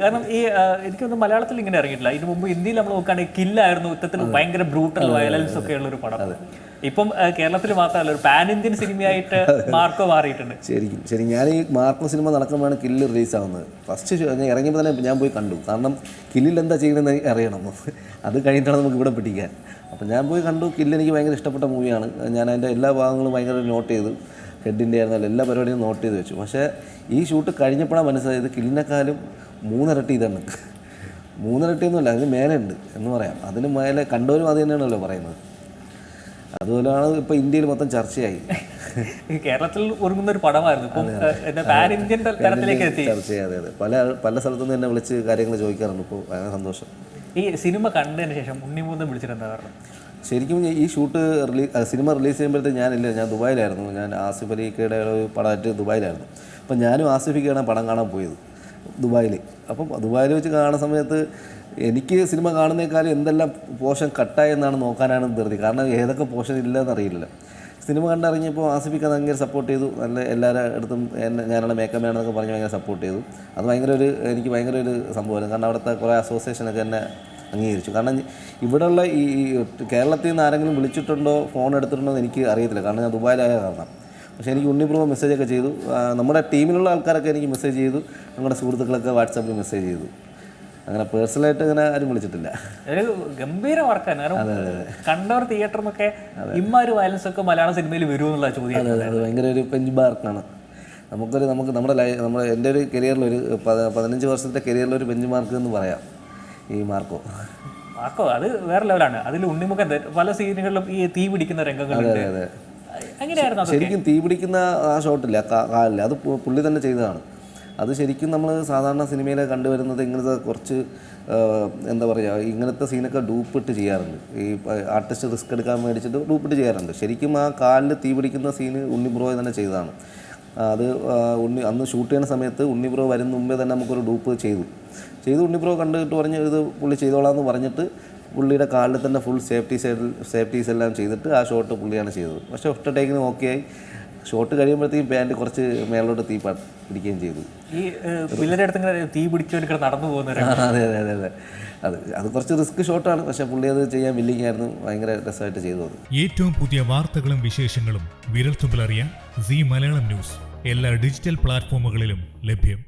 കാരണം ഈ എനിക്കൊന്നും മലയാളത്തിൽ ഇങ്ങനെ ഇറങ്ങിയിട്ടില്ല. ഇതിനു മുമ്പ് ഹിന്ദിയിൽ നമ്മൾ നോക്കുകയാണെങ്കിൽ കില്ലായിരുന്നു ഇത്തരത്തിൽ ഭയങ്കര ബ്രൂട്ടൽ വയലൻസ് ഒക്കെ ഉള്ള ഒരു പടം. ഇപ്പം കേരളത്തിൽ മാത്രമല്ല ഒരു പാൻ ഇന്ത്യൻ സിനിമയായിട്ട് മാർക്കോ മാറിയിട്ടുണ്ട്. ശരിക്കും ശരി ഞാൻ ഈ മാർക്കോ സിനിമ നടക്കുമ്പോഴാണ് കില്ല് റിലീസ് ആവുന്നത്. ഫസ്റ്റ് ഞാൻ ഇറങ്ങിയപ്പോൾ തന്നെ ഞാൻ പോയി കണ്ടു. കാരണം കില്ലിൽ എന്താ ചെയ്യുന്നതെന്ന് അറിയണം. അത് കഴിഞ്ഞിട്ടാണ് നമുക്ക് ഇവിടെ പിടിക്കാൻ. അപ്പം ഞാൻ പോയി കണ്ടു. കില്ല് എനിക്ക് ഭയങ്കര ഇഷ്ടപ്പെട്ട മൂവിയാണ് ഞാൻ അതിന്റെ എല്ലാ ഭാഗങ്ങളും ഭയങ്കര നോട്ട് ചെയ്തു. ഹെഡിന്റെ ആയിരുന്നാലും എല്ലാ പരിപാടിയും നോട്ട് ചെയ്ത് വെച്ചു. പക്ഷേ ഈ ഷൂട്ട് കഴിഞ്ഞപ്പോഴാണ് മനസ്സിലായത് കിളിനെക്കാലും മൂന്നിരട്ടി ഇതാണ്. മൂന്നിരട്ടിയൊന്നുമല്ല അതിന് മേലെ ഉണ്ട് എന്ന് പറയാം. അതിന് മേലെ കണ്ടവരും അത് തന്നെയാണല്ലോ പറയുന്നത്. അതുപോലെയാണ് ഇപ്പോൾ ഇന്ത്യയിൽ മൊത്തം ചർച്ചയായി. കേരളത്തിൽ ഒരുങ്ങുന്ന ഒരു പടമായിരുന്നു. പാൻ ഇന്ത്യൻ തലത്തിലേക്ക് എത്തി. ചർച്ച അതെ അതെ. പല പല സ്ഥലത്തു നിന്ന് എന്നെ വിളിച്ച് കാര്യങ്ങൾ ചോദിക്കാറുണ്ട്. ഇപ്പോൾ ഭയങ്കര സന്തോഷം. ഈ സിനിമ കണ്ടതിന് ശേഷം ഉണ്ണിമൂന്ന് വിളിച്ചിട്ട് എന്താ കാരണം? ശരിക്കും ഈ ഷൂട്ട് റിലീസ് സിനിമ റിലീസ് ചെയ്യുമ്പോഴത്തെ ഞാനില്ല ഞാൻ ദുബായിലായിരുന്നു. ഞാൻ ആസിഫ് അലിക്കയുടെ ഒരു പടമായിട്ട് ദുബായിലായിരുന്നു. അപ്പം ഞാനും ആസിഫ് ആസിഫിക്കാണ് പടം കാണാൻ പോയത് ദുബായിൽ അപ്പം ദുബായിൽ വെച്ച് കാണുന്ന സമയത്ത് എനിക്ക് സിനിമ കാണുന്നേക്കാളും എന്തെല്ലാം പോഷൻ കട്ടായി എന്നാണ് നോക്കാനാണ് ധൃതി. കാരണം ഏതൊക്കെ പോഷൻ ഇല്ലെന്നറിയില്ല സിനിമ കണ്ടിറങ്ങിയപ്പോൾ ആസിഫിക്ക് അത് ഭയങ്കര സപ്പോർട്ട് ചെയ്തു. നല്ല എല്ലാവരുടെ അടുത്തും എന്നെ ഞാനുള്ള മേക്കപ്പ് വേണമെന്നൊക്കെ പറഞ്ഞ് ഭയങ്കര സപ്പോർട്ട് ചെയ്തു. അത് ഭയങ്കര ഒരു എനിക്ക് ഭയങ്കര ഒരു സംഭവമായിരുന്നു. കാരണം അവിടുത്തെ കുറേ അസോസിയേഷനൊക്കെ എന്നെ അംഗീകരിച്ചു. കാരണം ഇവിടെയുള്ള ഈ കേരളത്തിൽ നിന്ന് ആരെങ്കിലും വിളിച്ചിട്ടുണ്ടോ ഫോൺ എടുത്തിട്ടുണ്ടോ എന്ന് എനിക്ക് അറിയത്തില്ല. കാരണം ഞാൻ ദുബായിലായ കാരണം. പക്ഷേ എനിക്ക് ഉണ്ണിപ്രഭ മെസ്സേജൊക്കെ ചെയ്തു. നമ്മുടെ ടീമിലുള്ള ആൾക്കാരൊക്കെ എനിക്ക് മെസ്സേജ് ചെയ്തു. നമ്മുടെ സുഹൃത്തുക്കളൊക്കെ വാട്സാപ്പിൽ മെസ്സേജ് ചെയ്തു. അങ്ങനെ പേഴ്സണലായിട്ട് അങ്ങനെ ആരും വിളിച്ചിട്ടില്ല. ഒരു ഗംഭീര വർക്കാണ്. കാരണം കണ്ടവർ തിയേറ്ററിൽ നിന്നൊക്കെ വയലൻസ് ഒക്കെ മലയാള സിനിമയിൽ വരുമെന്നുള്ള ചോദ്യം ഭയങ്കര ഒരു പെഞ്ച് മാർക്കാണ് നമുക്കൊരു നമുക്ക് നമ്മുടെ ലൈ നമ്മുടെ എന്റെ ഒരു കരിയറിലൊരു ഒരു പതിനഞ്ച് വർഷത്തെ കരിയറിലൊരു പെഞ്ച് മാർക്ക് എന്ന് പറയാം. ഈ മാർക്കോ. മാർക്കോ അത് വേറെ ലെവലാണ്. അതിൽ ഉണ്ണിമുഖം പല സീനുകളിലും ഈ തീ പിടിക്കുന്ന രംഗങ്ങളുണ്ട്. അതെ എങ്ങനെയായിരുന്നു ശരിക്കും തീ പിടിക്കുന്ന ആ ഷോട്ടില്ല കാലില്ല അത് പുള്ളി തന്നെ ചെയ്തതാണ്. അത് ശരിക്കും നമ്മൾ സാധാരണ സിനിമയിൽ കണ്ടുവരുന്നത് ഇങ്ങനത്തെ കുറച്ച് എന്താ പറയുക ഇങ്ങനത്തെ സീനൊക്കെ ഡൂപ്പിട്ട് ചെയ്യാറുണ്ട്. ഈ ആർട്ടിസ്റ്റ് റിസ്ക് എടുക്കാൻ മേടിച്ചിട്ട് ഡൂപ്പിട്ട് ചെയ്യാറുണ്ട്. ശരിക്കും ആ കാലിൽ തീ പിടിക്കുന്ന സീന് ഉണ്ണി ബ്രോ തന്നെ ചെയ്തതാണ്. അത് ഉണ്ണി അന്ന് ഷൂട്ട് ചെയ്യുന്ന സമയത്ത് ഉണ്ണി ബ്രോ വരുന്ന മുമ്പേ തന്നെ നമുക്കൊരു ഡൂപ്പ് ചെയ്തു. ചെയ്തു ഉണ്ണി ബ്രോ കണ്ടിട്ട് പറഞ്ഞ് ഇത് പുള്ളി ചെയ്തോളാം എന്ന് പറഞ്ഞിട്ട് പുള്ളിയുടെ കാലിൽ തന്നെ ഫുൾ സേഫ്റ്റി സേഫ്റ്റീസ് എല്ലാം ചെയ്തിട്ട് ആ ഷോട്ട് പുള്ളിയാണ് ചെയ്തത്. പക്ഷേ ഒറ്റ ടേക്കിന് ഓക്കെ ആയി. ഷോട്ട് കഴിയുമ്പോഴത്തേക്കും പാന്റ് കുറച്ച് മേലോട്ട് തീ പ- പിടിക്കുകയും ചെയ്തു. ഈ പിള്ളേരുടെ അടുത്ത് ഇങ്ങനെ തീ പിടിച്ചോണ്ട് നടന്നു പോകുന്ന അതെ അതെ അതെ അതെ. അത് അത് കുറച്ച് റിസ്ക് ഷോട്ടാണ്. പക്ഷേ പുള്ളി അത് ചെയ്യാൻ വില്ലിങ് ആയിരുന്നു ഭയങ്കര രസമായിട്ട് ചെയ്തു അത്. ഏറ്റവും പുതിയ വാർത്തകളും വിശേഷങ്ങളും വിരൽത്തുമ്പിലറിയാൻ സി മലയാളം ന്യൂസ്. എല്ലാ ഡിജിറ്റൽ പ്ലാറ്റ്ഫോമുകളിലും ലഭ്യം.